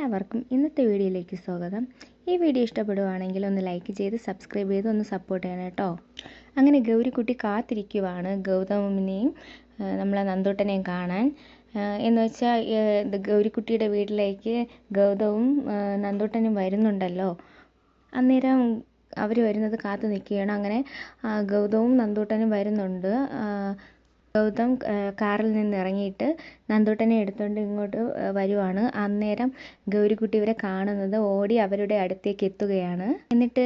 എല്ലാവർക്കും ഇന്നത്തെ വീഡിയോയിലേക്ക് സ്വാഗതം. ഈ വീഡിയോ ഇഷ്ടപ്പെടുവാണെങ്കിൽ ഒന്ന് ലൈക്ക് ചെയ്ത് സബ്സ്ക്രൈബ് ചെയ്ത് ഒന്ന് സപ്പോർട്ട് ചെയ്യണം കേട്ടോ. അങ്ങനെ ഗൗരിക്കുട്ടി കാത്തിരിക്കുവാണ് ഗൗതമിനെയും നമ്മളെ നന്ദൂട്ടനെയും കാണാൻ. എന്ന് വെച്ചാൽ ഗൗരിക്കുട്ടിയുടെ വീട്ടിലേക്ക് ഗൗതവും നന്ദോട്ടനും വരുന്നുണ്ടല്ലോ. അന്നേരം അവർ വരുന്നത് കാത്തു നിൽക്കുകയാണ് അങ്ങനെ ഗൗതവും നന്ദൂട്ടനും വരുന്നുണ്ട്. ഗൗതം കാറിൽ നിന്ന് ഇറങ്ങിയിട്ട് നന്ദൂട്ടനെ എടുത്തുകൊണ്ട് ഇങ്ങോട്ട് വരുവാണ്. അന്നേരം ഗൗരിക്കുട്ടി ഇവരെ കാണുന്നത് ഓടി അവരുടെ അടുത്തേക്ക് എത്തുകയാണ്. എന്നിട്ട്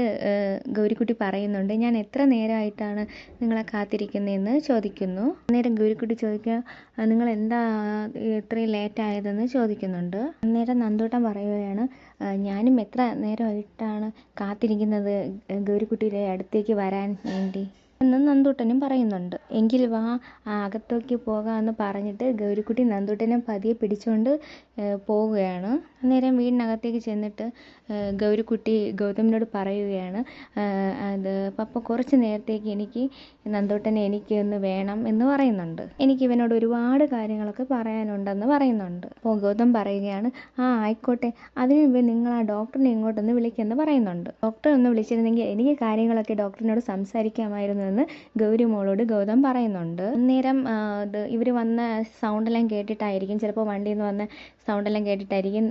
ഗൗരിക്കുട്ടി പറയുന്നുണ്ട് ഞാൻ എത്ര നേരമായിട്ടാണ് നിങ്ങളെ കാത്തിരിക്കുന്നതെന്ന് ചോദിക്കുന്നു. അന്നേരം ഗൗരിക്കുട്ടി ചോദിക്കുക നിങ്ങൾ എന്താ ഇത്രയും ലേറ്റ് ആയതെന്ന് ചോദിക്കുന്നുണ്ട്? അന്നേരം നന്ദൂട്ടൻ പറയുകയാണ് "ആ, ഞാനും എത്ര നേരമായിട്ടാണ് കാത്തിരിക്കുന്നത് ഗൗരിക്കുട്ടിയുടെ അടുത്തേക്ക് വരാൻ വേണ്ടി? എന്ന് നന്ദൂട്ടനും പറയുന്നുണ്ട്. എങ്കിൽ വാ അകത്തേക്ക് പോകാമെന്ന് പറഞ്ഞിട്ട് ഗൗരിക്കുട്ടി നന്ദൂട്ടനെ പതിയെ പിടിച്ചുകൊണ്ട് പോവുകയാണ്. അന്നേരം വീടിനകത്തേക്ക് ചെന്നിട്ട് ഗൗരിക്കുട്ടി ഗൗതമിനോട് പറയുകയാണ് "ആ, അത് പപ്പ കുറച്ച് നേരത്തേക്ക് എനിക്ക് നന്ദൂട്ടനെ എനിക്ക് ഒന്ന് വേണം എന്ന് പറയുന്നുണ്ട്. എനിക്ക് ഇവനോട് ഒരുപാട് കാര്യങ്ങളൊക്കെ പറയാനുണ്ടെന്ന് പറയുന്നുണ്ട്. അപ്പോൾ ഗൗതം പറയുകയാണ് ആ ആയിക്കോട്ടെ. അതിന് മുമ്പ് നിങ്ങൾ ആ ഡോക്ടറിനെ ഇങ്ങോട്ടൊന്ന് വിളിക്കുമെന്ന് പറയുന്നുണ്ട്. ഡോക്ടറെ ഒന്ന് വിളിച്ചിരുന്നെങ്കിൽ എനിക്ക് കാര്യങ്ങളൊക്കെ ഡോക്ടറിനോട് സംസാരിക്കാമായിരുന്നു എന്ന് ഗൗരി മോളോട് ഗൗതം പറയുന്നുണ്ട്. അന്നേരം ഇത് ഇവർ വന്ന സൗണ്ടെല്ലാം കേട്ടിട്ടായിരിക്കും ചിലപ്പോൾ വണ്ടിയിൽ നിന്ന് വന്ന സൗണ്ടെല്ലാം കേട്ടിട്ടായിരിക്കും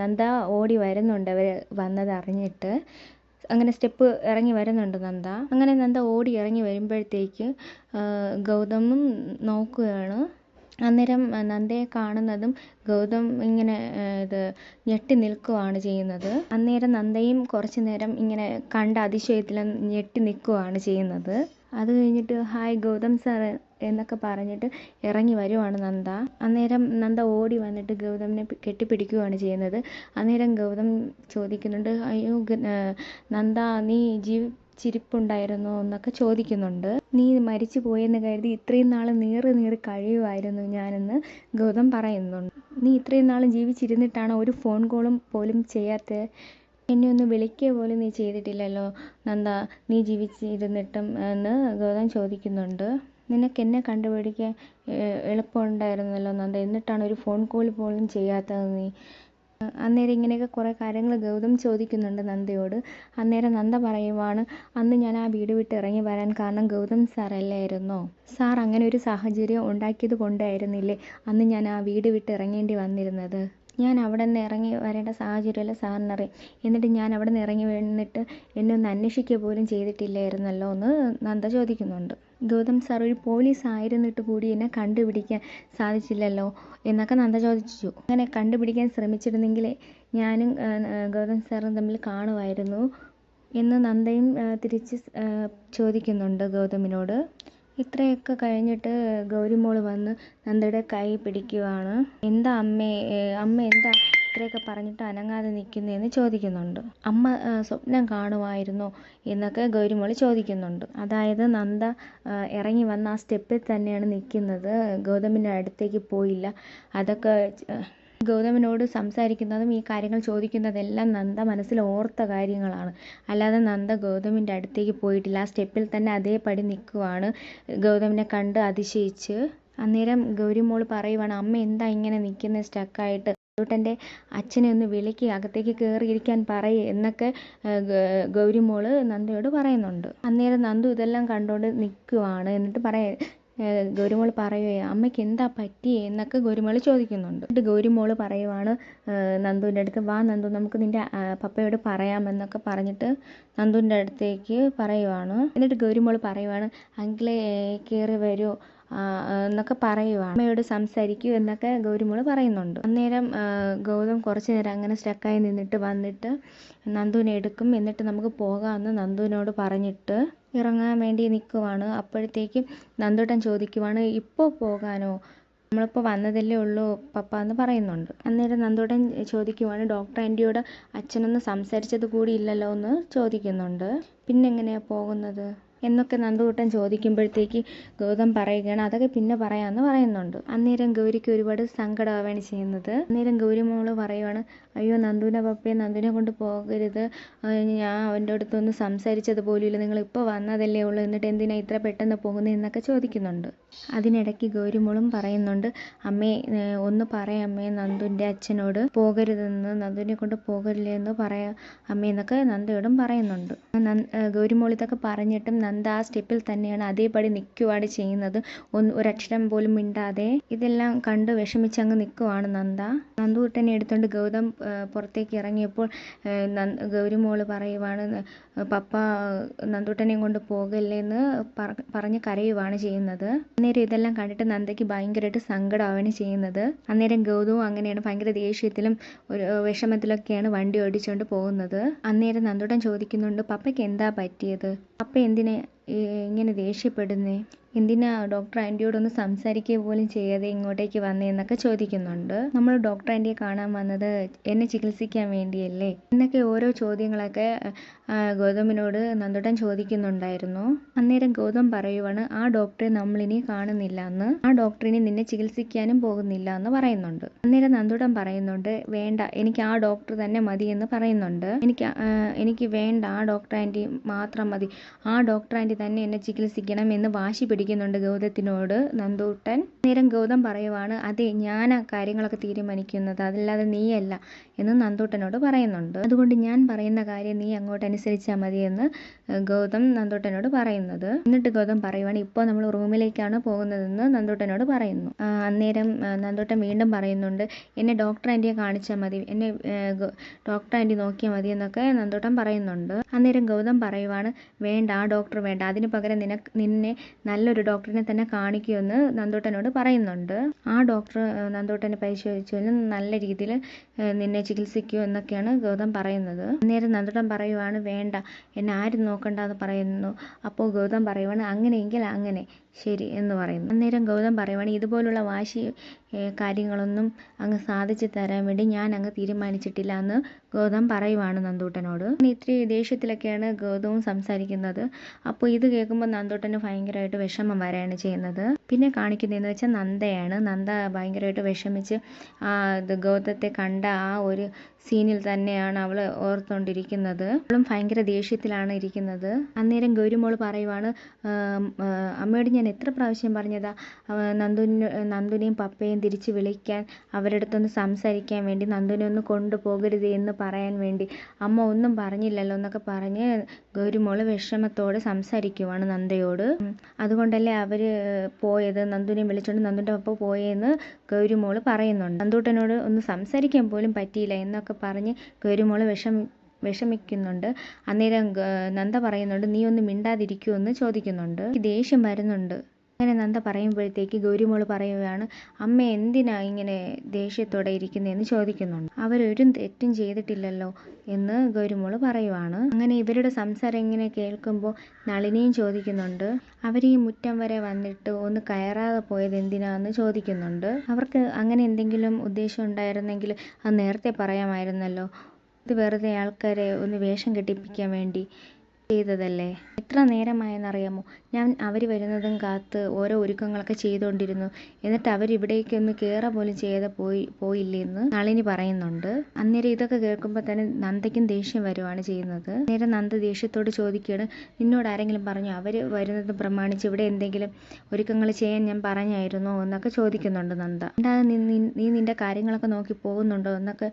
നന്ദ ഓടി വരുന്നുണ്ട് അവർ വന്നത് അറിഞ്ഞിട്ട്. അങ്ങനെ സ്റ്റെപ്പ് ഇറങ്ങി വരുന്നുണ്ട് നന്ദ. അങ്ങനെ നന്ദ ഓടി ഇറങ്ങി വരുമ്പോഴത്തേക്ക് ഗൗതമും നോക്കുകയാണ്. അന്നേരം നന്ദയെ കാണുന്നതും ഗൗതം ഇങ്ങനെ ഇത് ഞെട്ടി നിൽക്കുകയാണ് ചെയ്യുന്നത്. അന്നേരം നന്ദയും കുറച്ചു നേരം ഇങ്ങനെ കണ്ട അതിശയത്തിൽ ഞെട്ടി നിൽക്കുകയാണ് ചെയ്യുന്നത്. അത് കഴിഞ്ഞിട്ട് ഹായ് ഗൗതം സാർ എന്നൊക്കെ പറഞ്ഞിട്ട് ഇറങ്ങി വരുവാണ് നന്ദ. അന്നേരം നന്ദ ഓടി വന്നിട്ട് ഗൗതമിനെ കെട്ടിപ്പിടിക്കുകയാണ് ചെയ്യുന്നത്. അന്നേരം ഗൗതം ചോദിക്കുന്നുണ്ട് അയ്യോ നന്ദ നീ ജീവിച്ചിരിപ്പുണ്ടായിരുന്നോ എന്നൊക്കെ ചോദിക്കുന്നുണ്ട്. നീ മരിച്ചു പോയെന്ന് കരുതി ഇത്രയും നാൾ നീറി നീറി കഴിയുമായിരുന്നു ഞാനെന്ന് ഗൗതം പറയുന്നുണ്ട്. നീ ഇത്രയും നാളും ജീവിച്ചിരുന്നിട്ടാണ് ഒരു ഫോൺ കോളും പോലും ചെയ്യാത്ത എന്നെ ഒന്ന് വിളിക്കുക പോലും നീ ചെയ്തിട്ടില്ലല്ലോ. നന്ദ നീ ജീവിച്ചിരുന്നിട്ടും എന്ന് ഗൗതം ചോദിക്കുന്നുണ്ട്. നിനക്ക് എന്നെ കണ്ടുപിടിക്കാൻ എളുപ്പമുണ്ടായിരുന്നല്ലോ നന്ദ. എന്നിട്ടാണ് ഒരു ഫോൺ കോൾ പോലും ചെയ്യാത്തത് നീ. അന്നേരം ഇങ്ങനെയൊക്കെ കുറേ കാര്യങ്ങൾ ഗൗതം ചോദിക്കുന്നുണ്ട് നന്ദയോട്. അന്നേരം നന്ദ പറയുവാണ് അന്ന് ഞാൻ ആ വീട് വിട്ട് ഇറങ്ങി വരാൻ കാരണം ഗൗതം സാറല്ലായിരുന്നോ സാർ അങ്ങനെ ഒരു സാഹചര്യം ഉണ്ടാക്കിയത് കൊണ്ടായിരുന്നില്ലേ അന്ന് ഞാൻ ആ വീട് വിട്ട് ഇറങ്ങേണ്ടി വന്നിരുന്നത്? ഞാൻ അവിടെ നിന്ന് ഇറങ്ങി വരേണ്ട സാഹചര്യമല്ല സാറിനറിയാം. എന്നിട്ട് ഞാൻ അവിടെ നിന്ന് ഇറങ്ങി വന്നിട്ട് എന്നെ ഒന്ന് അന്വേഷിക്കുക പോലും ചെയ്തിട്ടില്ലായിരുന്നല്ലോ എന്ന് നന്ദ ചോദിക്കുന്നുണ്ട്. ഗൗതം സാർ ഒരു പോലീസ് ആയിരുന്നിട്ട് കൂടി എന്നെ കണ്ടുപിടിക്കാൻ സാധിച്ചില്ലല്ലോ എന്നൊക്കെ നന്ദ ചോദിച്ചു. അങ്ങനെ കണ്ടുപിടിക്കാൻ ശ്രമിച്ചിരുന്നെങ്കിൽ ഞാനും ഗൗതം സാറും തമ്മിൽ കാണുമായിരുന്നു എന്ന് നന്ദയും തിരിച്ച് ചോദിക്കുന്നുണ്ട് ഗൗതമിനോട്. ഇത്രയൊക്കെ കഴിഞ്ഞിട്ട് ഗൗരിമോൾ വന്ന് നന്ദയുടെ കൈ പിടിക്കുവാണ്. എന്താ അമ്മേ അമ്മ എന്താ ഇത്രയൊക്കെ പറഞ്ഞിട്ട് അനങ്ങാതെ നിൽക്കുന്നതെന്ന് ചോദിക്കുന്നുണ്ട്. അമ്മ സ്വപ്നം കാണുമായിരുന്നോ എന്നൊക്കെ ഗൗരിമോൾ ചോദിക്കുന്നുണ്ട്. അതായത് നന്ദ ഇറങ്ങി വന്ന ആ സ്റ്റെപ്പിൽ തന്നെയാണ് നിൽക്കുന്നത്. ഗൗതമിന്റെ അടുത്തേക്ക് പോയില്ല. അതൊക്കെ ഗൗതമിനോട് സംസാരിക്കുന്നതും ഈ കാര്യങ്ങൾ ചോദിക്കുന്നതെല്ലാം നന്ദ മനസ്സിൽ ഓർത്ത കാര്യങ്ങളാണ്. അല്ലാതെ നന്ദ ഗൗതമിന്റെ അടുത്തേക്ക് പോയിട്ടില്ല. ആ സ്റ്റെപ്പിൽ തന്നെ അതേപടി നിൽക്കുവാണ്. ഗൗതമിനെ കണ്ട് അതിശയിച്ച് അന്നേരം ഗൗരിമോൾ പറയുവാണ് അമ്മ എന്താ ഇങ്ങനെ നിൽക്കുന്നത് സ്റ്റക്കായിട്ട്? അതുകൊണ്ട് അച്ഛനെ ഒന്ന് വിളിക്ക് അകത്തേക്ക് കയറിയിരിക്കാൻ പറയേ എന്നൊക്കെ ഗൗരിമോൾ നന്ദയോട് പറയുന്നുണ്ട്. അന്നേരം നന്ദു ഇതെല്ലാം കണ്ടുകൊണ്ട് നിൽക്കുവാണ്. എന്നിട്ട് പറയാ ഗൗരിമോൾ പറയുകയാണ് അമ്മയ്ക്ക് എന്താ പറ്റിയേ? എന്നൊക്കെ ഗൗരിമോൾ ചോദിക്കുന്നുണ്ട്. എന്നിട്ട് ഗൗരിമോൾ പറയുവാണ് നന്ദുവിന്റെ അടുത്ത് വാ നന്ദു നമുക്ക് നിന്റെ പപ്പയോട് പറയാമെന്നൊക്കെ പറഞ്ഞിട്ട് നന്ദുവിന്റെ അടുത്തേക്ക് പറയുവാണ്. എന്നിട്ട് ഗൗരിമോൾ പറയുവാണ് അങ്കിളെ കയറി വരൂ എന്നൊക്കെ പറയുവാണ്. അമ്മയോട് സംസാരിക്കൂ എന്നൊക്കെ ഗൗരിമോൾ പറയുന്നുണ്ട്. അന്നേരം ഗൗതം കുറച്ച് നേരം അങ്ങനെ സ്റ്റക്കായി നിന്നിട്ട് വന്നിട്ട് നന്ദുവിനെ എടുക്കും എന്നിട്ട് നമുക്ക് പോകാമെന്ന് നന്ദുവിനോട് പറഞ്ഞിട്ട് ഇറങ്ങാൻ വേണ്ടി നിൽക്കുവാണ്. അപ്പോഴത്തേക്കും നന്ദുട്ടൻ ചോദിക്കുവാണ് ഇപ്പോൾ പോകാനോ? നമ്മളിപ്പോൾ വന്നതല്ലേ ഉള്ളൂ പപ്പ എന്ന് പറയുന്നുണ്ട്. അന്നേരം നന്ദുട്ടൻ ചോദിക്കുവാണ് ഡോക്ടർ ആന്റിയോട് അച്ഛനൊന്ന് സംസാരിച്ചത് കൂടി ഇല്ലല്ലോ? എന്ന് ചോദിക്കുന്നുണ്ട്. പിന്നെ എങ്ങനെയാണ് പോകുന്നത്? എന്നൊക്കെ നന്ദുകൂട്ടൻ ചോദിക്കുമ്പോഴത്തേക്ക് ഗൗതം പറയുകയാണ് അതൊക്കെ പിന്നെ പറയാമെന്ന് പറയുന്നുണ്ട്. അന്നേരം ഗൗരിക്ക് ഒരുപാട് സങ്കടമാവുകയാണ് ചെയ്യുന്നത്. അന്നേരം ഗൗരി മോൾ പറയുവാണ് അയ്യോ നന്ദുവിന്റെ പപ്പയെ നന്ദുവിനെ കൊണ്ട് പോകരുത്. ഞാൻ അവന്റെ അടുത്തൊന്ന് സംസാരിച്ചത് പോലുമില്ല. നിങ്ങൾ ഇപ്പോൾ വന്നതല്ലേ ഉള്ളൂ. എന്നിട്ട് എന്തിനാണ് ഇത്ര പെട്ടെന്ന് പോകുന്നത് എന്നൊക്കെ ചോദിക്കുന്നുണ്ട്. അതിനിടയ്ക്ക് ഗൗരിമോളും പറയുന്നുണ്ട് അമ്മേ ഒന്ന് പറയാം അമ്മേ നന്ദുവിന്റെ അച്ഛനോട് പോകരുതെന്ന് നന്ദുവിനെ കൊണ്ട് പോകരുതേ എന്ന് പറയാം അമ്മേ എന്നൊക്കെ നന്ദയോടും പറയുന്നുണ്ട്. ഗൗരിമോൾ ഇതൊക്കെ പറഞ്ഞിട്ടും നന്ദ ആ സ്റ്റെപ്പിൽ തന്നെയാണ് അതേപടി നിൽക്കുവാണ് ചെയ്യുന്നത്. ഒന്ന് ഒരക്ഷരം പോലും മിണ്ടാതെ ഇതെല്ലാം കണ്ട് വിഷമിച്ചങ്ങ് നിൽക്കുവാണ് നന്ദ. നന്ദുകുട്ടനെ എടുത്തുകൊണ്ട് ഗൗതം പുറത്തേക്ക് ഇറങ്ങിയപ്പോൾ ഗൗരി നന്ദ പറയുവാണ് പപ്പ നന്ദുട്ടനെയും കൊണ്ട് പോകല്ലേന്ന് പറ- പറഞ്ഞ് കരയുവാണ് ചെയ്യുന്നത്. അന്നേരം ഇതെല്ലാം കണ്ടിട്ട് നന്ദയ്ക്ക് ഭയങ്കരമായിട്ട് സങ്കടമാവാണ് ചെയ്യുന്നത്. അന്നേരം ഗൗതവും അങ്ങനെയാണ് ഭയങ്കര ദേഷ്യത്തിലും ഒരു വിഷമത്തിലൊക്കെയാണ് വണ്ടി ഓടിച്ചുകൊണ്ട് പോകുന്നത്. അന്നേരം നന്ദുട്ടൻ ചോദിക്കുന്നുണ്ട് പപ്പയ്ക്ക് എന്താ പറ്റിയത്? പപ്പ എന്തിനെ ഇങ്ങനെ ദേഷ്യപ്പെടുന്നേ? എന്തിനാ ഡോക്ടർ ആന്റിയോടൊന്ന് സംസാരിക്കുക പോലും ചെയ്യാതെ ഇങ്ങോട്ടേക്ക് വന്നെന്നൊക്കെ ചോദിക്കുന്നുണ്ട്. നമ്മൾ ഡോക്ടർ ആന്റിയെ കാണാൻ വന്നത് എന്നെ ചികിത്സിക്കാൻ വേണ്ടിയല്ലേ? എന്നൊക്കെ ഓരോ ചോദ്യങ്ങളൊക്കെ ഗൗതമിനോട് നന്ദുട്ടൻ ചോദിക്കുന്നുണ്ടായിരുന്നു. അന്നേരം ഗൗതം പറയുവാണ് ആ ഡോക്ടറെ നമ്മളിനി കാണുന്നില്ല എന്ന്. ആ ഡോക്ടറിനെ നിന്നെ ചികിത്സിക്കാനും പോകുന്നില്ല എന്ന് പറയുന്നുണ്ട്. അന്നേരം നന്ദുട്ടൻ പറയുന്നുണ്ട് വേണ്ട എനിക്ക് ആ ഡോക്ടർ തന്നെ മതി എന്ന് പറയുന്നുണ്ട്. എനിക്ക് എനിക്ക് വേണ്ട ആ ഡോക്ടർ ആന്റി മാത്രം മതി. ആ ഡോക്ടർ ആന്റി തന്നെ എന്നെ ചികിത്സിക്കണം എന്ന് വാശി പിടിക്കുന്നുണ്ട് ഗൗതത്തിനോട് നന്ദൂട്ടൻ. നേരം ഗൗതം പറയുവാണ് അതെ ഞാൻ ആ കാര്യങ്ങളൊക്കെ തീരുമാനിക്കുന്നത്. അതല്ലാതെ നീയല്ല എന്ന് നന്ദൂട്ടനോട് പറയുന്നുണ്ട്. അതുകൊണ്ട് ഞാൻ പറയുന്ന കാര്യം നീ അങ്ങോട്ട് അനുസരിച്ചാൽ മതിയെന്ന് ഗൗതം നന്ദൂട്ടനോട് പറയുന്നത്. എന്നിട്ട് ഗൗതം പറയുവാണ് ഇപ്പോൾ നമ്മൾ റൂമിലേക്കാണ് പോകുന്നതെന്ന് നന്ദൂട്ടനോട് പറയുന്നു. അന്നേരം നന്ദോട്ടൻ വീണ്ടും പറയുന്നുണ്ട് എന്നെ ഡോക്ടർ ആന്റിയെ കാണിച്ചാൽ മതി എന്നെ ഡോക്ടർ ആന്റി നോക്കിയാൽ മതി എന്നൊക്കെ നന്ദൂട്ടൻ പറയുന്നുണ്ട്. അന്നേരം ഗൗതം പറയുവാണ് വേണ്ട ആ ഡോക്ടർ വേണ്ട അതിന് പകരം നിനക്ക് നിന്നെ നല്ലൊരു ഡോക്ടറിനെ തന്നെ കാണിക്കുമെന്ന് നന്ദൂട്ടനോട് പറയുന്നുണ്ട്. ആ ഡോക്ടർ നന്ദൂട്ടനെ പരിശോധിച്ചു നല്ല രീതിയിൽ നിന്നെ ചികിത്സിക്കൂ എന്നൊക്കെയാണ് ഗൗതം പറയുന്നത്. അന്നേരം നന്ദൂട്ടൻ പറയുവാണ് വേണ്ട. എന്നെ ആരും നോക്കണ്ട എന്ന് പറയുന്നു? അപ്പോൾ ഗൗതം പറയുവാണ് അങ്ങനെയെങ്കിൽ അങ്ങനെ. ശരി എന്ന് പറയുന്നു. അന്നേരം ഗൗതം പറയുവാണ് ഇതുപോലുള്ള വാശി കാര്യങ്ങളൊന്നും അങ്ങ് സാധിച്ചു തരാൻ വേണ്ടി ഞാൻ അങ്ങ് തീരുമാനിച്ചിട്ടില്ല എന്ന് ഗൗതം പറയുവാണ് നന്ദൂട്ടനോട്. ഇത്ര ദേഷ്യത്തിലൊക്കെയാണ് ഗൗതവും സംസാരിക്കുന്നത്. അപ്പോൾ ഇത് കേൾക്കുമ്പോൾ നന്ദൂട്ടന് ഭയങ്കരമായിട്ട് വിഷമം വരാണ് ചെയ്യുന്നത്. പിന്നെ കാണിക്കുന്നതെന്ന് വെച്ചാൽ നന്ദയാണ്. നന്ദ ഭയങ്കരമായിട്ട് വിഷമിച്ച് ആ ഗൗതത്തെ കണ്ട ആ ഒരു സീനിൽ തന്നെയാണ് അവൾ ഓർത്തുകൊണ്ടിരിക്കുന്നത് അവളും ഭയങ്കര ദേഷ്യത്തിലാണ് ഇരിക്കുന്നത്. അന്നേരം ഗൗരിമോൾ പറയുവാണ് "ആം, അമ്മയോട് ഞാൻ എത്ര പ്രാവശ്യം പറഞ്ഞതാ? നന്ദുവിന് നന്ദുനെയും പപ്പയെയും തിരിച്ച് വിളിക്കാൻ അവരുടെ അടുത്തൊന്ന് സംസാരിക്കാൻ വേണ്ടി നന്ദുനെ ഒന്ന് കൊണ്ടുപോകരുത് എന്ന് പറയാൻ വേണ്ടി. അമ്മ ഒന്നും പറഞ്ഞില്ലല്ലോ എന്നൊക്കെ പറഞ്ഞ് ഗൗരിമോൾ വിഷമത്തോടെ സംസാരിക്കുവാണ് നന്ദയോട്. അതുകൊണ്ടല്ലേ അവർ പോയത്? നന്ദുനെ വിളിച്ചോണ്ട് നന്ദുന്റെ പപ്പ പോയെന്ന് ഗൗരിമോൾ പറയുന്നുണ്ട്. നന്ദൂട്ടനോട് ഒന്ന് സംസാരിക്കാൻ പോലും പറ്റിയില്ല എന്നൊക്കെ പറഞ്ഞ് ഗൗരിമോൾ വിഷം വിഷമിക്കുന്നുണ്ട്. അന്നേരം നന്ദ പറയുന്നുണ്ട് നീ ഒന്ന് മിണ്ടാതിരിക്കൂ എന്ന് ചോദിക്കുന്നുണ്ട്. ദേഷ്യം വരുന്നുണ്ട്. അങ്ങനെ നന്ദ പറയുമ്പോഴത്തേക്ക് ഗൗരിമോൾ പറയുകയാണ് അമ്മ എന്തിനാ ഇങ്ങനെ ദേഷ്യത്തോടെ ഇരിക്കുന്നതെന്ന് ചോദിക്കുന്നുണ്ട്. അവരൊരു തെറ്റും ചെയ്തിട്ടില്ലല്ലോ എന്ന് ഗൗരിമോൾ പറയുവാണ്. അങ്ങനെ ഇവരുടെ സംസാരം ഇങ്ങനെ കേൾക്കുമ്പോൾ നളിനിയും ചോദിക്കുന്നുണ്ട് അവർ ഈ മുറ്റം വരെ വന്നിട്ട് ഒന്ന് കയറാതെ പോയത് എന്തിനാന്ന് ചോദിക്കുന്നുണ്ട്. അവർക്ക് അങ്ങനെ എന്തെങ്കിലും ഉദ്ദേശം ഉണ്ടായിരുന്നെങ്കിൽ അത് നേരത്തെ പറയാമായിരുന്നല്ലോ. ഇത് വെറുതെ ആൾക്കാരെ ഒന്ന് വേഷം കെട്ടിപ്പിക്കാൻ വേണ്ടി ചെയ്തതല്ലേ? എത്ര നേരമായെന്നറിയാമോ? ഞാൻ അവർ വരുന്നതും കാത്ത് ഓരോ ഒരുക്കങ്ങളൊക്കെ ചെയ്തുകൊണ്ടിരുന്നു എന്നിട്ട് അവർ ഇവിടേക്കൊന്ന് കയറ പോലും ചെയ്യാതെ പോയി പോയില്ലെന്ന് നളിനി പറയുന്നുണ്ട്. അന്നേരം ഇതൊക്കെ കേൾക്കുമ്പോൾ തന്നെ നന്ദയ്ക്കും ദേഷ്യം വരുവാണ് ചെയ്യുന്നത്. നേരം നന്ദ ദേഷ്യത്തോട് ചോദിക്കുകയാണ് നിന്നോട് ആരെങ്കിലും പറഞ്ഞു? അവർ വരുന്നത് പ്രമാണിച്ച് ഇവിടെ എന്തെങ്കിലും ഒരുക്കങ്ങൾ ചെയ്യാൻ ഞാൻ പറഞ്ഞായിരുന്നോ? എന്നൊക്കെ ചോദിക്കുന്നുണ്ട് നന്ദ. എന്താ നീ നിന്റെ കാര്യങ്ങളൊക്കെ നോക്കി പോകുന്നുണ്ടോ? എന്നൊക്കെ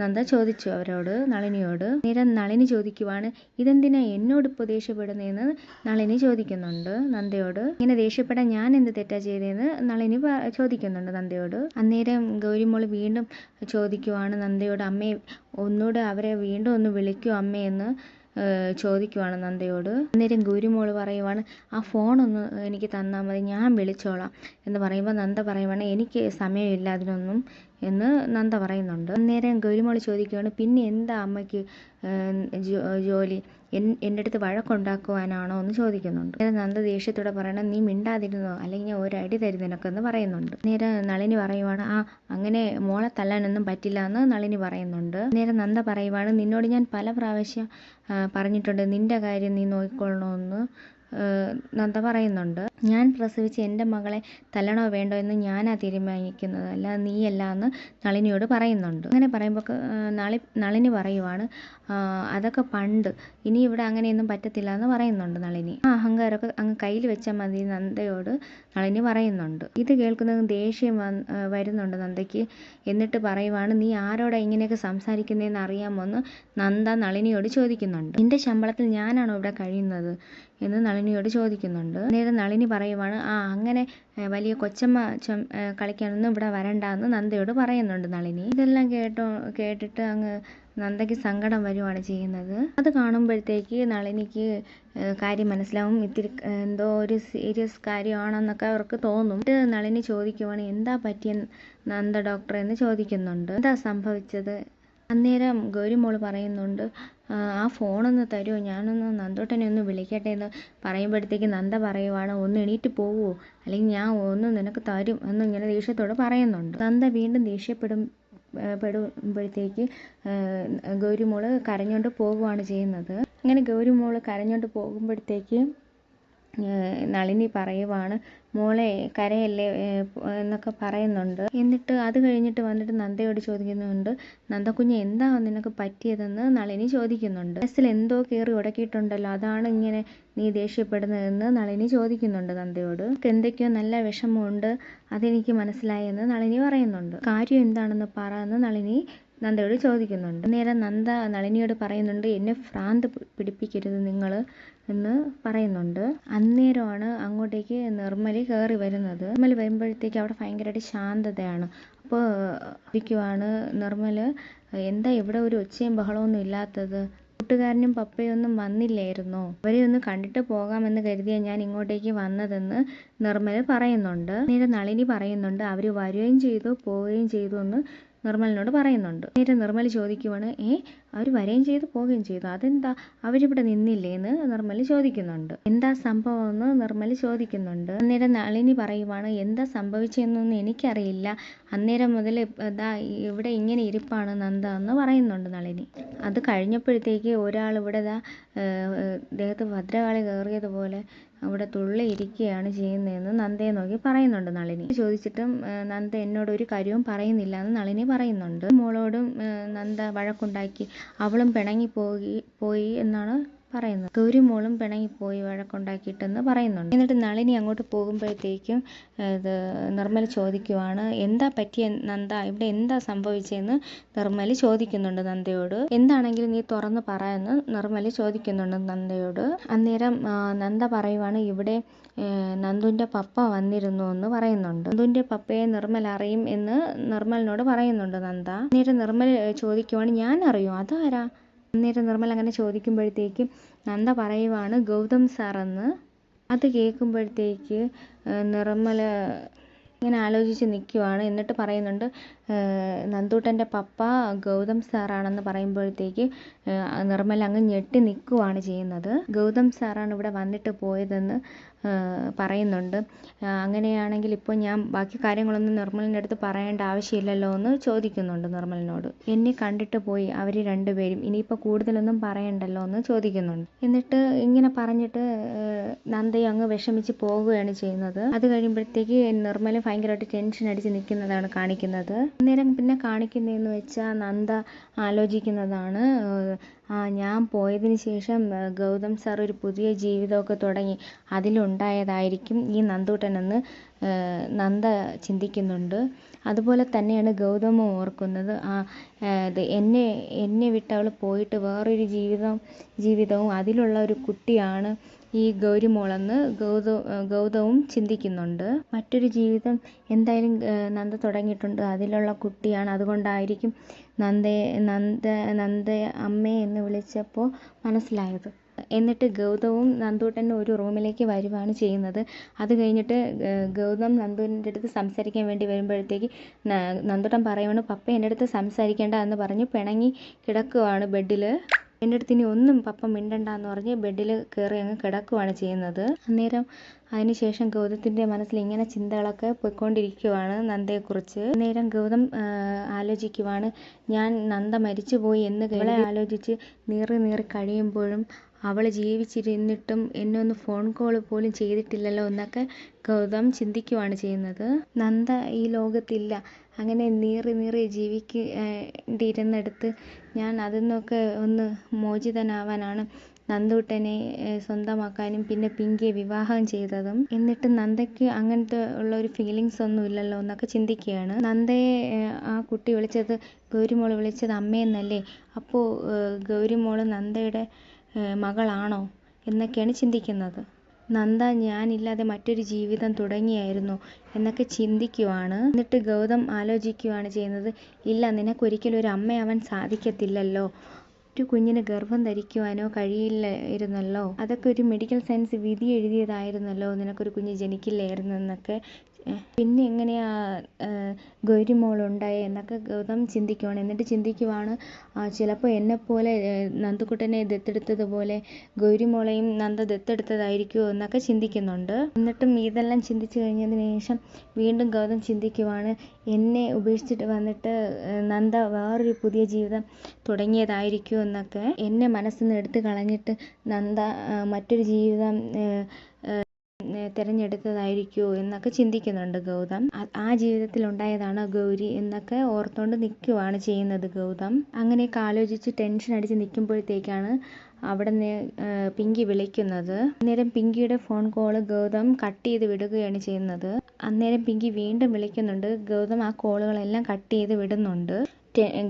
നന്ദ ചോദിച്ചു അവരോട് നളിനിയോട്. നേരം നളിനി ചോദിക്കുവാണ് ഇതെന്തിനാ എന്നോട് ഇപ്പോൾ ദേഷ്യപ്പെടുന്നതെന്ന് നളിനി ചോദിക്കുന്നുണ്ട്. നന്ദയോട്. ഇങ്ങനെ ദേഷ്യപ്പെടാൻ ഞാൻ എന്ത് തെറ്റാ ചെയ്തതെന്ന് നളിനി ചോദിക്കുന്നുണ്ട് നന്ദയോട്. അന്നേരം ഗൗരിമോൾ വീണ്ടും ചോദിക്കുവാണ് നന്ദയോട് അമ്മയെ ഒന്നുകൂടെ അവരെ വീണ്ടും ഒന്ന് വിളിക്കൂ അമ്മയെന്ന് ചോദിക്കുവാണ് നന്ദയോട്. അന്നേരം ഗൗരിമോൾ പറയുവാണ് ആ ഫോണൊന്ന് എനിക്ക് തന്നാൽ മതി ഞാൻ വിളിച്ചോളാം എന്ന് പറയുമ്പോൾ നന്ദ പറയുവാണ് എനിക്ക് സമയമില്ല അതിനൊന്നും എന്ന് നന്ദ പറയുന്നുണ്ട്. അന്നേരം ഗൗരിമോൾ ചോദിക്കുകയാണ് പിന്നെ എന്താ അമ്മയ്ക്ക് ജോലി? എന്റെ അടുത്ത് വഴക്കുണ്ടാക്കുവാനാണോ എന്ന് ചോദിക്കുന്നുണ്ട്. നേരെ നന്ദ ദേഷ്യത്തോടെ പറയണം നീ മിണ്ടാതിരുന്നോ? അല്ലെങ്കിൽ ഞാൻ ഒരടി തരും നിനക്കെന്ന് പറയുന്നുണ്ട്. നേരെ നളിനി പറയുവാണ് ആ അങ്ങനെ മോളെ തല്ലാനൊന്നും പറ്റില്ല എന്ന് നളിനി പറയുന്നുണ്ട്. നേരെ നന്ദ പറയുവാണ് നിന്നോട് ഞാൻ പല പ്രാവശ്യം പറഞ്ഞിട്ടുണ്ട് നിന്റെ കാര്യം നീ നോക്കിക്കൊള്ളണമെന്ന് നന്ദ പറയുന്നുണ്ട്. ഞാൻ പ്രസവിച്ച് എന്റെ മകളെ തല്ലണോ വേണ്ടോ എന്ന് ഞാനാ തീരുമാനിക്കുന്നത്. നീയല്ല എന്ന് നളിനിയോട് പറയുന്നുണ്ട്. അങ്ങനെ പറയുമ്പോൾ നളി നളിനി പറയുവാണ് അതൊക്കെ പണ്ട് ഇനി ഇവിടെ അങ്ങനെയൊന്നും പറ്റത്തില്ല എന്ന് പറയുന്നുണ്ട് നളിനി. ആ അഹങ്കാരമൊക്കെ അങ്ങ് കയ്യിൽ വെച്ചാൽ മതി നന്ദയോട് നളിനി പറയുന്നുണ്ട്. ഇത് കേൾക്കുന്നത് ദേഷ്യം വരുന്നുണ്ട് നന്ദയ്ക്ക്. എന്നിട്ട് പറയുവാണ് നീ ആരോടാ ഇങ്ങനെയൊക്കെ സംസാരിക്കുന്നതെന്ന് അറിയാമോ എന്ന് നന്ദ നളിനിയോട് ചോദിക്കുന്നുണ്ട്. നിന്റെ ശമ്പളത്തിൽ ഞാനാണോ ഇവിടെ കഴിയുന്നത്? എന്ന് നളിനിയോട് ചോദിക്കുന്നുണ്ട്. നേരെ നളിനി പറയുവാണ് ആ അങ്ങനെ വലിയ കൊച്ചമ്മ കളിക്കാനൊന്നും ഇവിടെ വരണ്ട എന്ന് നന്ദയോട് പറയുന്നുണ്ട് നളിനി. ഇതെല്ലാം കേട്ടോ കേട്ടിട്ട് അങ്ങ് നന്ദയ്ക്ക് സങ്കടം വരുവാണ് ചെയ്യുന്നത്. അത് കാണുമ്പോഴത്തേക്ക് നളിനിക്ക് കാര്യം മനസ്സിലാവും. ഇത്തിരി എന്തോ ഒരു സീരിയസ് കാര്യമാണെന്നൊക്കെ അവർക്ക് തോന്നും. നളിനി ചോദിക്കുവാണ് എന്താ പറ്റിയ നന്ദ ഡോക്ടർ എന്ന് ചോദിക്കുന്നുണ്ട്. എന്താ സംഭവിച്ചത്? അന്നേരം ഗൗരിമോൾ പറയുന്നുണ്ട് "ആ, ഫോണൊന്ന് തരുമോ ഞാനൊന്ന് നന്ദോട്ടനെ ഒന്ന് വിളിക്കട്ടെ എന്ന് പറയുമ്പോഴത്തേക്ക് നന്ദ പറയുവാണ് ഒന്ന് എണീറ്റ് പോവുമോ അല്ലെങ്കിൽ ഞാൻ ഒന്ന് നിനക്ക് തരും എന്ന് ഇങ്ങനെ ദേഷ്യത്തോട് പറയുന്നുണ്ട്. നന്ദ വീണ്ടും ദേഷ്യപ്പെടും പെടുമ്പോഴത്തേക്ക് ഗൗരിമോൾ കരഞ്ഞുകൊണ്ട് പോവുകയാണ് ചെയ്യുന്നത്. അങ്ങനെ ഗൗരിമോൾ കരഞ്ഞുകൊണ്ട് പോകുമ്പോഴത്തേക്ക് നളിനി പറയുവാണ് മോളെ കരയല്ലേ എന്നൊക്കെ പറയുന്നുണ്ട്. എന്നിട്ട് അത് കഴിഞ്ഞിട്ട് വന്നിട്ട് നന്ദയോട് ചോദിക്കുന്നുണ്ട് നന്ദക്കുഞ്ഞ് എന്താ നിനക്ക് പറ്റിയതെന്ന് നളിനി ചോദിക്കുന്നുണ്ട്. മനസ്സിൽ എന്തോ കയറി ഉടക്കിയിട്ടുണ്ടല്ലോ അതാണ് ഇങ്ങനെ നീ ദേഷ്യപ്പെടുന്നതെന്ന് നളിനി ചോദിക്കുന്നുണ്ട് നന്ദയോട്. എന്തൊക്കെയോ നല്ല വിഷമമുണ്ട് അതെനിക്ക് മനസ്സിലായി എന്ന് നളിനി പറയുന്നുണ്ട്. കാര്യം എന്താണെന്ന് പറ എന്ന് നളിനി നന്ദയോട് ചോദിക്കുന്നുണ്ട്. നേരം നന്ദ നളിനിയോട് പറയുന്നുണ്ട് എന്നെ ഭ്രാന്ത് പിടിപ്പിക്കരുത് നിങ്ങൾ എന്ന് പറയുന്നുണ്ട്. അന്നേരമാണ് അങ്ങോട്ടേക്ക് നിർമ്മലി കയറി വരുന്നത്. നിർമ്മൽ വരുമ്പോഴത്തേക്ക് അവിടെ ഭയങ്കരമായിട്ട് ശാന്തതയാണ്. അപ്പോൾ ഇരിക്കുവാണ് നിർമ്മൽ എന്താ ഇവിടെ ഒരു ഒച്ചയും ബഹളമൊന്നും ഇല്ലാത്തത്? കൂട്ടുകാരനും പപ്പയൊന്നും വന്നില്ലായിരുന്നോ? അവരെ ഒന്ന് കണ്ടിട്ട് പോകാമെന്ന് കരുതിയ ഞാൻ ഇങ്ങോട്ടേക്ക് വന്നതെന്ന് നിർമ്മൽ പറയുന്നുണ്ട്. നേരെ നളിനി പറയുന്നുണ്ട്. അവർ വരികയും ചെയ്തു പോവുകയും ചെയ്തു എന്ന് നിർമ്മലിനോട് പറയുന്നുണ്ട്. നേരെ നിർമ്മൽ ചോദിക്കുവാണ് ഏ അവർ വരികയും ചെയ്തു പോവുകയും ചെയ്തു. അതെന്താ? അവരിവിടെ നിന്നില്ലേ? എന്ന് നിർമ്മൽ ചോദിക്കുന്നുണ്ട്. എന്താ സംഭവം? എന്ന് നിർമ്മൽ ചോദിക്കുന്നുണ്ട്. അന്നേരം നളിനി പറയുവാണ് എന്താ സംഭവിച്ചതെന്നൊന്നും എനിക്കറിയില്ല. അന്നേരം മുതൽ ഇതാ ഇവിടെ ഇങ്ങനെ ഇരിപ്പാണ് നന്ദ എന്ന് പറയുന്നുണ്ട് നളിനി. അത് കഴിഞ്ഞപ്പോഴത്തേക്ക് ഒരാൾ ഇവിടെ ദാ ഏഹ്, ദേഹത്ത് ഭദ്രകാളി കയറിയതുപോലെ അവിടെ തുള്ളി ഇരിക്കുകയാണ് ചെയ്യുന്നതെന്ന് നന്ദയെ നോക്കി പറയുന്നുണ്ട് നളിനി. ചോദിച്ചിട്ടും നന്ദ എന്നോട് ഒരു കാര്യവും പറയുന്നില്ല എന്ന് നളിനി പറയുന്നുണ്ട്. മോളോടും നന്ദ വഴക്കുണ്ടാക്കി അവളും പിണങ്ങി പോയി പോയി എന്നാണ് പറയുന്നത്. മോളും പിണങ്ങിപ്പോയി വഴക്കുണ്ടാക്കിയിട്ടെന്ന് പറയുന്നുണ്ട്. എന്നിട്ട് നളിനി അങ്ങോട്ട് പോകുമ്പോഴത്തേക്കും ഇത് നിർമ്മൽ ചോദിക്കുവാണ് എന്താ പറ്റിയ നന്ദ? ഇവിടെ എന്താ സംഭവിച്ചതെന്ന് നിർമ്മൽ ചോദിക്കുന്നുണ്ട് നന്ദയോട്. എന്താണെങ്കിലും നീ തുറന്ന് പറ എന്ന് നിർമ്മൽ ചോദിക്കുന്നുണ്ട് നന്ദയോട്. അന്നേരം നന്ദ പറയുവാണ് ഇവിടെ നന്ദുന്റെ പപ്പ വന്നിരുന്നു എന്ന് പറയുന്നുണ്ട്. നന്ദുന്റെ പപ്പയെ നിർമ്മൽ അറിയും എന്ന് നിർമ്മലിനോട് പറയുന്നുണ്ട് നന്ദ. അന്നേരം നിർമ്മൽ ചോദിക്കുവാണ് ഞാൻ അറിയും അതാരാ? അന്നേരം നിർമ്മൽ അങ്ങനെ ചോദിക്കുമ്പോഴത്തേക്ക് നന്ദ പറയുവാണ് ഗൗതം സാറെന്ന്. അത് കേൾക്കുമ്പോഴത്തേക്ക് നിർമ്മല ഇങ്ങനെ ആലോചിച്ച് നിൽക്കുവാണ് എന്നിട്ട് പറയുന്നുണ്ട് നന്ദൂട്ടന്റെ പപ്പ ഗൗതം സാറാണെന്ന് പറയുമ്പോഴത്തേക്ക് നിർമ്മല അങ്ങ് ഞെട്ടി നിൽക്കുവാണ് ചെയ്യുന്നത്. ഗൗതം സാറാണ് ഇവിടെ വന്നിട്ട് പോയതെന്ന് പറയുന്നുണ്ട്. അങ്ങനെയാണെങ്കിൽ ഇപ്പോൾ ഞാൻ ബാക്കി കാര്യങ്ങളൊന്നും നിർമ്മലിന്റെ അടുത്ത് പറയേണ്ട ആവശ്യമില്ലല്ലോ എന്ന് ചോദിക്കുന്നുണ്ട് നിർമ്മലിനോട്. എന്നെ കണ്ടിട്ട് പോയി അവർ രണ്ടുപേരും ഇനിയിപ്പോൾ കൂടുതലൊന്നും പറയണ്ടല്ലോ എന്ന് ചോദിക്കുന്നുണ്ട്. എന്നിട്ട് ഇങ്ങനെ പറഞ്ഞിട്ട് നന്ദയെ അങ്ങ് വിഷമിച്ച് പോവുകയാണ് ചെയ്യുന്നത്. അത് കഴിയുമ്പോഴത്തേക്ക് നിർമ്മല ഭയങ്കരമായിട്ട് ടെൻഷൻ അടിച്ച് നിൽക്കുന്നതാണ് കാണിക്കുന്നത്. അന്നേരം പിന്നെ കാണിക്കുന്നതെന്ന് വെച്ചാൽ നന്ദ ആലോചിക്കുന്നതാണ്. ഞാൻ പോയതിന് ശേഷം ഗൗതം സാർ ഒരു പുതിയ ജീവിതമൊക്കെ തുടങ്ങി. അതിലുണ്ടായതായിരിക്കും ഈ നന്ദൂട്ടനെന്ന് നന്ദ ചിന്തിക്കുന്നുണ്ട്. അതുപോലെ തന്നെയാണ് ഗൗതമും ഓർക്കുന്നത്. ആ ഇത് എന്നെ എന്നെ വിട്ട് അവൾ പോയിട്ട് വേറൊരു ജീവിതം ജീവിതവും അതിലുള്ള ഒരു കുട്ടിയാണ് ഈ ഗൗരിമോളെന്ന് ഗൗത ഗൗതവും ചിന്തിക്കുന്നുണ്ട്. മറ്റൊരു ജീവിതം എന്തായാലും നന്ദ തുടങ്ങിയിട്ടുണ്ട്. അതിലുള്ള കുട്ടിയാണ്. അതുകൊണ്ടായിരിക്കും നന്ദയെ നന്ദ നന്ദ അമ്മേ എന്ന് വിളിച്ചപ്പോൾ മനസ്സിലായത്. എന്നിട്ട് ഗൗതവും നന്ദൂട്ടനും ഒരു റൂമിലേക്ക് വരുവാണ് ചെയ്യുന്നത്. അത് കഴിഞ്ഞിട്ട് ഗൗതം നന്ദുവിന്റെ അടുത്ത് സംസാരിക്കാൻ വേണ്ടി വരുമ്പോഴത്തേക്ക് നന്ദുട്ടൻ പറയുവാണ് പപ്പ എന്റെ അടുത്ത് സംസാരിക്കേണ്ട എന്ന് പറഞ്ഞ് പിണങ്ങി കിടക്കുവാണ് ബെഡിൽ എന്റെ അടുത്ത് ഇനി ഒന്നും പപ്പ മിണ്ടണ്ട എന്ന് പറഞ്ഞ് ബെഡിൽ കയറി അങ്ങ് കിടക്കുവാണ് ചെയ്യുന്നത്. അന്നേരം അതിനുശേഷം ഗൗതത്തിന്റെ മനസ്സിൽ ഇങ്ങനെ ചിന്തകളൊക്കെ പോയിക്കൊണ്ടിരിക്കുവാണ് നന്ദയെക്കുറിച്ച്. അന്നേരം ഗൗതം ആലോചിക്കുവാണ് ഞാൻ നന്ദ മരിച്ചുപോയി എന്ന് അവളെ ആലോചിച്ച് നീറി നീറി കഴിയുമ്പോഴും അവൾ ജീവിച്ചിരുന്നിട്ടും എന്നെ ഒന്ന് ഫോൺ കോൾ പോലും ചെയ്തിട്ടില്ലല്ലോ എന്നൊക്കെ ഗൗതം ചിന്തിക്കുവാണ് ചെയ്യുന്നത്. നന്ദ ഈ ലോകത്തില്ല. അങ്ങനെ നീറി നീറി ജീവിക്കേണ്ടിയിരുന്നിടത്ത് ഞാൻ അതിൽ നിന്നൊക്കെ ഒന്ന് മോചിതനാവാനാണ് നന്ദൂട്ടനെ സ്വന്തമാക്കാനും പിന്നെ പിങ്കിയെ വിവാഹം ചെയ്തതും. എന്നിട്ട് നന്ദയ്ക്ക് അങ്ങനത്തെ ഉള്ള ഒരു ഫീലിങ്സ് ഒന്നും ഇല്ലല്ലോ എന്നൊക്കെ ചിന്തിക്കുകയാണ്. നന്ദയെ ആ കുട്ടി വിളിച്ചത് ഗൗരിമോൾ വിളിച്ചത് അമ്മയെന്നല്ലേ? അപ്പോൾ ഗൗരിമോൾ നന്ദയുടെ മകളാണോ എന്നൊക്കെയാണ് ചിന്തിക്കുന്നത്. നന്ദ ഞാനില്ലാതെ മറ്റൊരു ജീവിതം തുടങ്ങിയായിരുന്നു എന്നൊക്കെ ചിന്തിക്കുവാണ്. എന്നിട്ട് ഗൗതം ആലോചിക്കുവാണ് ചെയ്യുന്നത് ഇല്ല നിനക്കൊരിക്കലും ഒരു അമ്മയാവാൻ സാധിക്കത്തില്ലല്ലോ. ഒരു കുഞ്ഞിന് ഗർഭം ധരിക്കുവാനോ കഴിയില്ലായിരുന്നല്ലോ. അതൊക്കെ ഒരു മെഡിക്കൽ സയൻസ് വിധി എഴുതിയതായിരുന്നല്ലോ. നിനക്കൊരു കുഞ്ഞ് ജനിക്കില്ലായിരുന്നു എന്നൊക്കെ പിന്നെ എങ്ങനെയാ ഗൗരി ഉണ്ടായേ എന്നൊക്കെ ഗൗതം ചിന്തിക്കുവാണ്. എന്നിട്ട് ചിന്തിക്കുവാണ് ചിലപ്പോൾ എന്നെപ്പോലെ നന്ദുക്കുട്ടനെ ദത്തെടുത്തതുപോലെ ഗൗരി മോളെയും നന്ദ ദത്തെടുത്തതായിരിക്കുമോ എന്നൊക്കെ ചിന്തിക്കുന്നുണ്ട്. എന്നിട്ടും ഇതെല്ലാം ചിന്തിച്ചു കഴിഞ്ഞതിന് ശേഷം വീണ്ടും ഗൗതം ചിന്തിക്കുവാണ് എന്നെ ഉപേക്ഷിച്ചിട്ട് വന്നിട്ട് നന്ദ വേറൊരു പുതിയ ജീവിതം തുടങ്ങിയതായിരിക്കുമോ എന്നൊക്കെ. എന്നെ മനസ്സിൽ നിന്ന് എടുത്തു കളഞ്ഞിട്ട് നന്ദ മറ്റൊരു ജീവിതം തിരഞ്ഞെടുത്തതായിരിക്കുമോ എന്നൊക്കെ ചിന്തിക്കുന്നുണ്ട് ഗൗതം. ആ ജീവിതത്തിൽ ഉണ്ടായതാണ് ഗൗരി എന്നൊക്കെ ഓർത്തുകൊണ്ട് നിൽക്കുവാണ് ചെയ്യുന്നത് ഗൗതം. അങ്ങനെയൊക്കെ ആലോചിച്ച് ടെൻഷൻ അടിച്ച് നിൽക്കുമ്പോഴത്തേക്കാണ് അവിടെ പിങ്കി വിളിക്കുന്നത്. അന്നേരം പിങ്കിയുടെ ഫോൺ കോൾ ഗൗതം കട്ട് ചെയ്ത് വിടുകയാണ് ചെയ്യുന്നത്. അന്നേരം പിങ്കി വീണ്ടും വിളിക്കുന്നുണ്ട്. ഗൗതം ആ കോളുകളെല്ലാം കട്ട് ചെയ്ത് വിടുന്നുണ്ട്.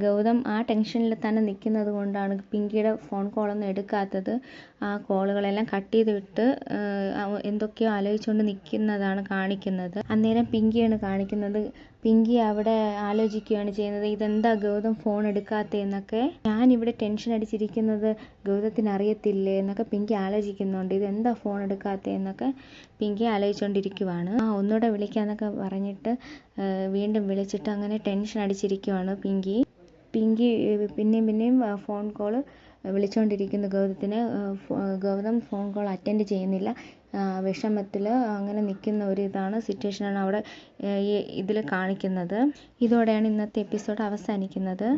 ഗൗതം ആ ടെൻഷനിൽ തന്നെ നിൽക്കുന്നത് കൊണ്ടാണ് പിങ്കിയുടെ ഫോൺ കോളൊന്നും എടുക്കാത്തത്. ആ കോളുകളെല്ലാം കട്ട് ചെയ്ത് വിട്ട് എന്തൊക്കെയോ ആലോചിച്ചുകൊണ്ട് നിൽക്കുന്നതാണ് കാണിക്കുന്നത്. അന്നേരം പിങ്കിയാണ് കാണിക്കുന്നത് പിങ്കി അവിടെ ആലോചിക്കുകയാണ് ചെയ്യുന്നത് ഇതെന്താ ഗൗതം ഫോൺ എടുക്കാത്തതെന്നൊക്കെ ഇവിടെ ടെൻഷൻ അടിച്ചിരിക്കുന്നത് ഗൗതത്തിന് അറിയത്തില്ലേ എന്നൊക്കെ പിങ്കി ആലോചിക്കുന്നുണ്ട്. ഇതെന്താ ഫോൺ എടുക്കാത്തതെന്നൊക്കെ പിങ്കി ആലോചിച്ചുകൊണ്ടിരിക്കുവാണ് ആ ഒന്നുകൂടെ വിളിക്കാന്നൊക്കെ പറഞ്ഞിട്ട് വീണ്ടും വിളിച്ചിട്ട് അങ്ങനെ ടെൻഷൻ അടിച്ചിരിക്കുവാണ് പിങ്കി. പിങ്കി പിന്നെയും പിന്നെയും ഫോൺ കോൾ വിളിച്ചുകൊണ്ടിരിക്കുന്നു ഗൗതത്തിന്. ഗൗതം ഫോൺ കോൾ അറ്റൻഡ് ചെയ്യുന്നില്ല. വിഷമത്തിൽ അങ്ങനെ നിൽക്കുന്ന ഒരു ഇതാണ് സിറ്റുവേഷനാണ് അവിടെ ഈ ഇതിൽ കാണിക്കുന്നത്. ഇതോടെയാണ് ഇന്നത്തെ എപ്പിസോഡ് അവസാനിക്കുന്നത്.